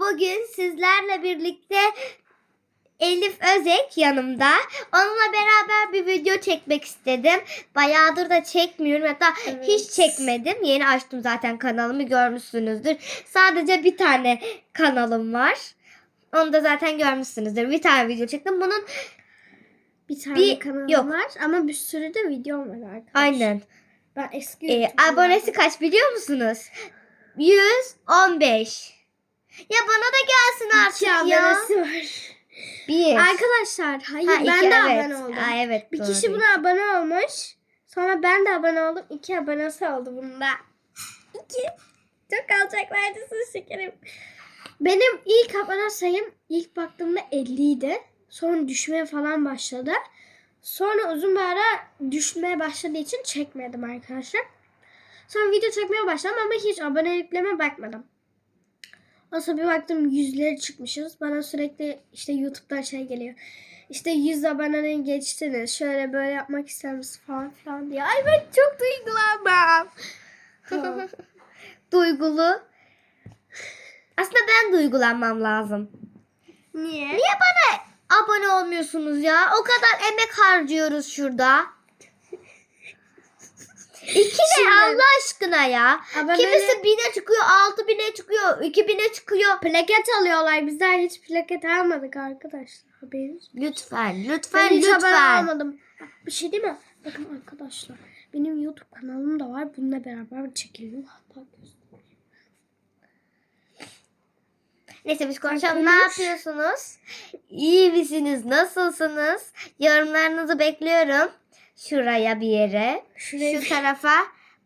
Bugün sizlerle birlikte Elif Özek yanımda. Onunla beraber bir video çekmek istedim. Bayağıdır da çekmiyorum. Hatta Evet. hiç çekmedim. Yeni açtım zaten kanalımı görmüşsünüzdür. Sadece bir tane kanalım var. Onu da zaten görmüşsünüzdür. Bir tane video çektim. Bunun Bir tane Bir- kanalım yok. var ama bir sürü de videom var arkadaşlar. aynen. Ben eski Ee, abonesi kaç biliyor musunuz? 115. Ya bana da gelsin artık İki ya. abonesi var. Bir. Arkadaşlar hayır Ha, ben iki, de evet. abone oldum. Aa, evet. bir doğru. kişi buna abone olmuş. Sonra ben de abone oldum. İki abonesi oldu bunda. İki. Çok alçaklardasın şekerim. Benim ilk abone sayım ilk baktığımda 50 idi. Sonra düşmeye falan başladı. Sonra uzun bir ara düşmeye başladığı için çekmedim arkadaşlar. Sonra video çekmeye başladım ama hiç aboneliklerime bakmadım. Sonra bir baktım yüzleri çıkmışız. Bana sürekli işte YouTube'dan şey geliyor. İşte 100 aboneni geçtiniz. Şöyle böyle yapmak ister misin falan filan diye. Ay ben çok duygulandım. Tamam. Duygulu. Aslında ben duygulanmam lazım. Niye? Niye bana abone olmuyorsunuz ya? O kadar emek harcıyoruz şurada. İki ne Şimdi- Allah aşkına ya? Abone- Kimisi bine çıkıyor, altı bine çıkıyor, iki bine çıkıyor. Plaket alıyorlar. Bizler hiç plaket almadık arkadaşlar. Haberiniz Lütfen, lütfen, hiç abone lütfen. olmadım. Bak, Bir şey değil mi? Bakın arkadaşlar. Benim YouTube kanalım da var. Bununla beraber çekelim. Hatta. Neyse biz konuşalım. Ne konuş. yapıyorsunuz? İyi misiniz? Nasılsınız? Yorumlarınızı bekliyorum. Şuraya bir yere. Şuraya Şu tarafa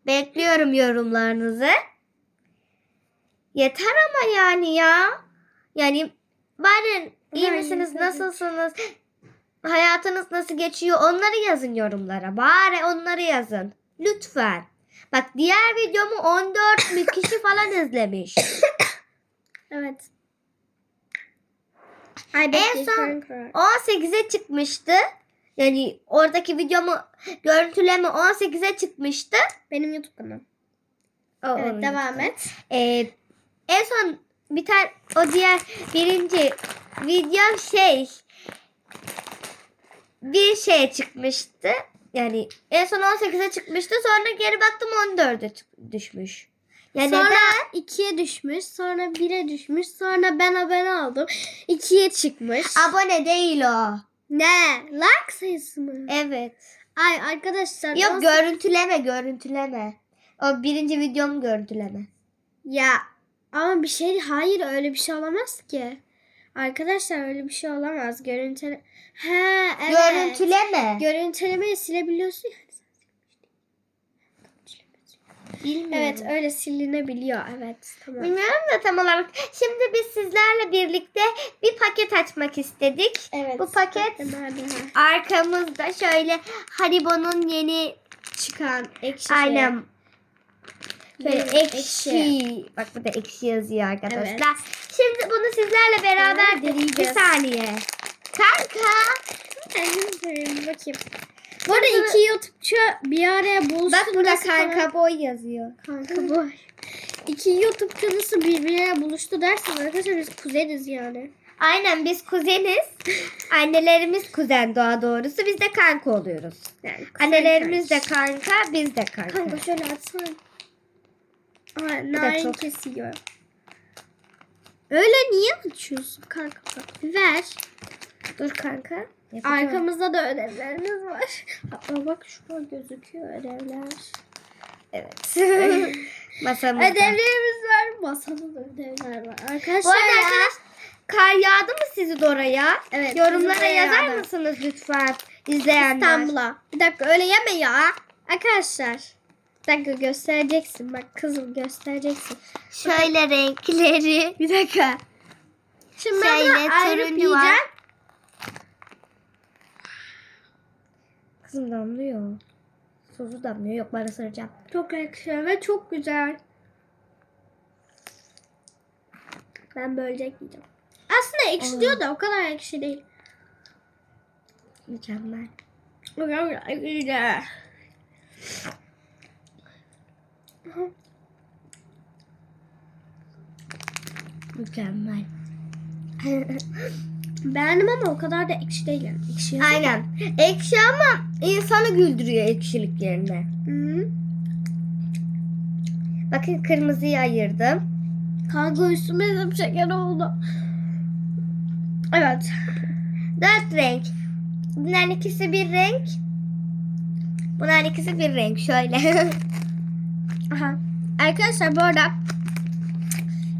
bekliyorum yorumlarınızı. Yeter ama yani ya. Yani bari iyi Ben misiniz? izledim. Nasılsınız? Hayatınız nasıl geçiyor? Onları yazın yorumlara. Bari onları yazın. Lütfen. Bak diğer videomu 14 bin kişi falan izlemiş. Evet. Ay En son- kanka. 18'e çıkmıştı. Yani oradaki videomu görüntüleme 18'e çıkmıştı. Benim YouTube kanalım. O, Evet devam için. et. Ee, en son bir tane o diğer birinci video şey bir şeye çıkmıştı. Yani en son 18'e çıkmıştı. Sonra geri baktım 14'e çık- düşmüş. Ya sonra neden? 2'ye düşmüş. Sonra 1'e düşmüş. Sonra ben abone oldum. 2'ye çıkmış. Abone değil o. ne? Like sayısı mı? Evet. Ay arkadaşlar. Yok nasıl- görüntüleme görüntüleme. O birinci videomu görüntüleme. Ya ama bir şey hayır öyle bir şey olamaz ki. Arkadaşlar öyle bir şey olamaz. Görüntüle He evet. Görüntüleme. Görüntülemeyi silebiliyorsun. Bilmiyorum. Evet öyle silinebiliyor. Evet tamam. Bilmiyorum da tam olarak. Şimdi biz sizlerle birlikte bir paket açmak istedik. Evet. Bu paket Nerede arkamızda şöyle Haribo'nun yeni Çıkan ekşi aynen böyle Benim ekşi. Bak burada ekşi yazıyor arkadaşlar. Şimdi bunu sizlerle beraber Evet, bir saniye. Kanka. Bakayım. Bu arada iki YouTube'cu bir araya buluştu. Bak burada kanka boy yazıyor. Kanka boy. İki YouTube'cu nasıl birbirine buluştu dersin arkadaşlar biz kuzeniz yani. Aynen biz kuzeniz. Annelerimiz kuzen daha doğrusu. Biz de kanka oluyoruz. yani kuzen Annelerimiz de kanka, biz de kanka. Kanka şöyle atsana. Aa, narin çok- kesiyor. Öyle niye açıyorsun kanka? Bak, Ver. Dur kanka. Yapacağım. Arkamızda da ödevlerimiz var. Hatta bak şurada gözüküyor ödevler. Evet. Masamızda. Ödevlerimiz var. Masada da ödevler var. Arkadaşlar Bu arada ya. arkadaş kar yağdı mı sizi de oraya? Evet, Yorumlara yazar yağdı. mısınız lütfen izleyenler? İstanbul'a. Bir dakika öyle yeme ya. Arkadaşlar. Bir dakika göstereceksin. Bak kızım göstereceksin. Şöyle renkleri. Bir dakika. Şimdi ben Şöyle ayrı turuncu yiyeceğim. var. Kızım damlıyor. Sosu damlıyor. Yok bana saracağım. Çok ekşi ve çok güzel. Ben bölecek yiyeceğim. Aslında ekşi diyor da o kadar ekşi değil. Mükemmel. O kadar güzel. Mükemmel. Beğendim ama o kadar da ekşi değil yani. Ekşi. Aynen. Ekşi ama insanı güldürüyor ekşilik yerine. Hı. Bakın kırmızıyı ayırdım. Kanka üstüme de şeker oldu. Evet. Dört renk. Bunların ikisi bir renk. Bunların ikisi bir renk. Şöyle. Aha. Arkadaşlar bu arada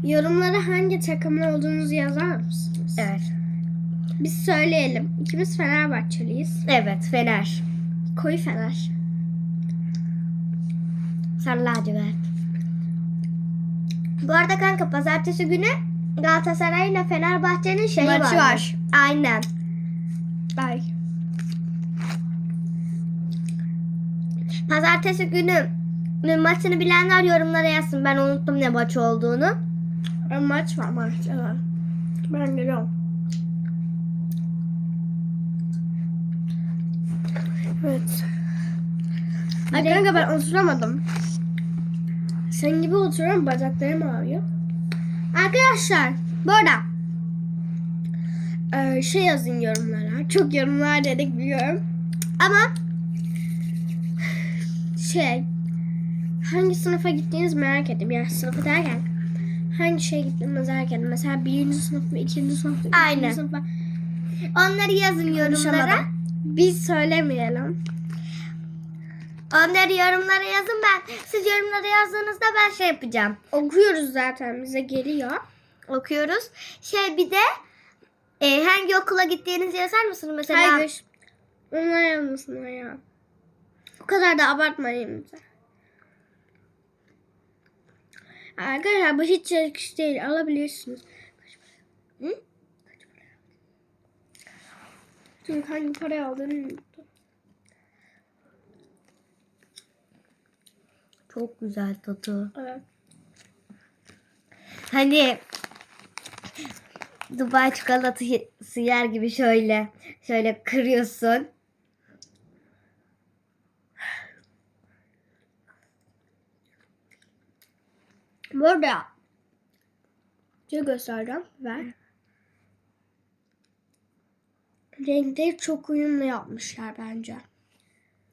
yorumlara hangi takımlı olduğunuzu yazar mısınız? evet. Biz söyleyelim. İkimiz Fenerbahçeliyiz. Evet. Fener. Koyu Fener. Sarı lacivert. Bu arada kanka pazartesi günü Galatasaray ile Fenerbahçe'nin şeyi Maçı varmış. var. Aynen. Ay. Pazartesi günü maçını bilenler yorumlara yazsın. Ben unuttum ne maç olduğunu. Maç var maç. Evet. Ben geliyorum. Evet. Ay kanka ben oturamadım. Sen gibi oturuyorum bacaklarım ağrıyor. Arkadaşlar bu arada e, şey yazın yorumlara. Çok yorumlar dedik biliyorum. Ama şey hangi sınıfa gittiğinizi merak ettim. Yani sınıfı derken hangi şeye gittiğinizi merak ettim. Mesela birinci sınıf mı, ikinci sınıf mı, Aynen. sınıf mı? Onları yazın yorumlara. Biz söylemeyelim. Onları yorumlara yazın ben. Siz yorumlara yazdığınızda ben şey yapacağım. Okuyoruz zaten bize geliyor. Okuyoruz. Şey bir de e, hangi okula gittiğinizi yazar mısınız mesela? Hayır. Onlar yazmasınlar ya. O kadar da abartmayın bize. Arkadaşlar bu hiç yakış değil. Alabilirsiniz. Hı? Çünkü hangi parayı aldığını Çok güzel tadı. Evet. Hani Dubai çikolatası yer gibi şöyle şöyle kırıyorsun. Bu arada şey göstereceğim. Ver. Renkleri çok uyumlu yapmışlar bence.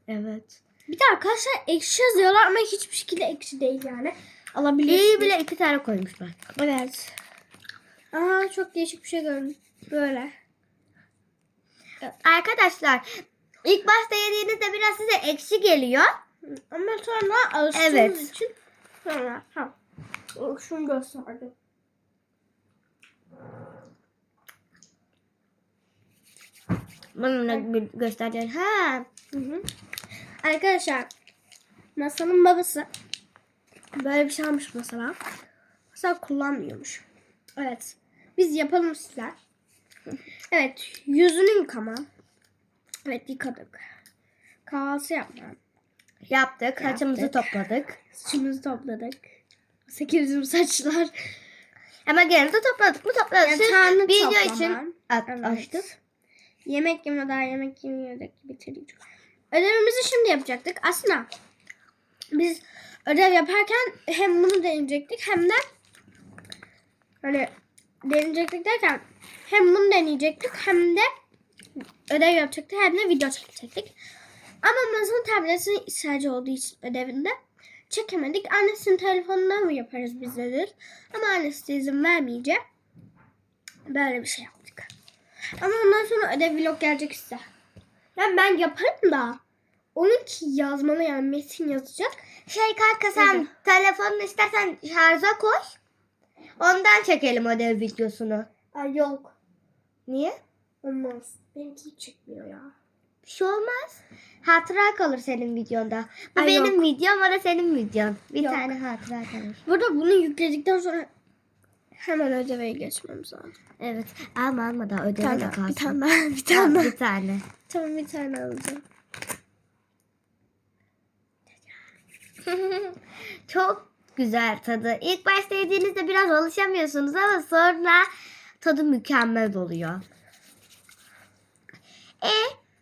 Evet. Bir de arkadaşlar ekşi yazıyorlar ama hiçbir şekilde ekşi değil yani. Alabilirsiniz. İyi bile iki tane koymuşlar. Evet. Aa çok değişik bir şey gördüm. Böyle. Arkadaşlar ilk başta yediğinizde biraz size ekşi geliyor. Ama sonra alıştığınız Evet. için sonra ha. Şunu gösterdim. Bana gö- göstereceğim. Ha. Hı hı. Arkadaşlar masanın babası böyle bir şey almış mesela. Mesela kullanmıyormuş. Evet. Biz yapalım sizler. Evet. Yüzünü yıkama. Evet yıkadık. Kahvaltı yapma. Yaptık. Saçımızı topladık. Saçımızı topladık. Sekizim saçlar. Ama gene de topladık mı topladık. Siz Yatağını video toplama. için at, Evet. açtık. Yemek yemeden yemek yemiyorduk bitirdik. Ödevimizi şimdi yapacaktık. Aslında biz ödev yaparken hem bunu deneyecektik hem de hani deneyecektik derken hem bunu deneyecektik hem de ödev yapacaktık hem de video çekecektik. Ama Maz'ın tabletine ihtiyacı olduğu için ödevinde çekemedik. Annesinin telefonundan mı yaparız biz dedik. Ama annesi de izin vermeyince böyle bir şey yaptık. Ama ondan sonra ödev vlog gelecek size. Yani ben yaparım da onunki yazmalı yani metin yazacak. Şey kanka sen Hadi. telefonunu istersen şarja koy. Ondan çekelim ödev videosunu. Ay yok. Niye? Olmaz. Benimki hiç çıkmıyor ya. Bir şey olmaz. Hatıra kalır senin videonda. Bu Ay, benim videom, o da senin videon. Bir Yok. tane hatıra kalır. Burada bunu yükledikten sonra hemen ödeve geçmemiz lazım. Evet. Alma alma daha ödeve tane de kalsın. bir tane daha, bir tane daha. Bir tane. Tamam bir tane alacağım. Çok güzel tadı. İlk başta yediğinizde biraz alışamıyorsunuz ama sonra tadı mükemmel oluyor. E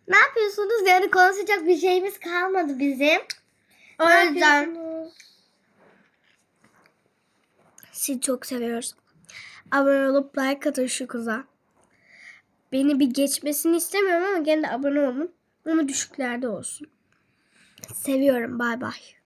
ne yapıyorsunuz? Yani konuşacak bir şeyimiz kalmadı bizim. O yüzden sizi çok seviyoruz. Abone olup like atın şu kıza. Beni bir geçmesini istemiyorum ama gene de abone olun. Ama düşüklerde olsun. Seviyorum. Bay bay.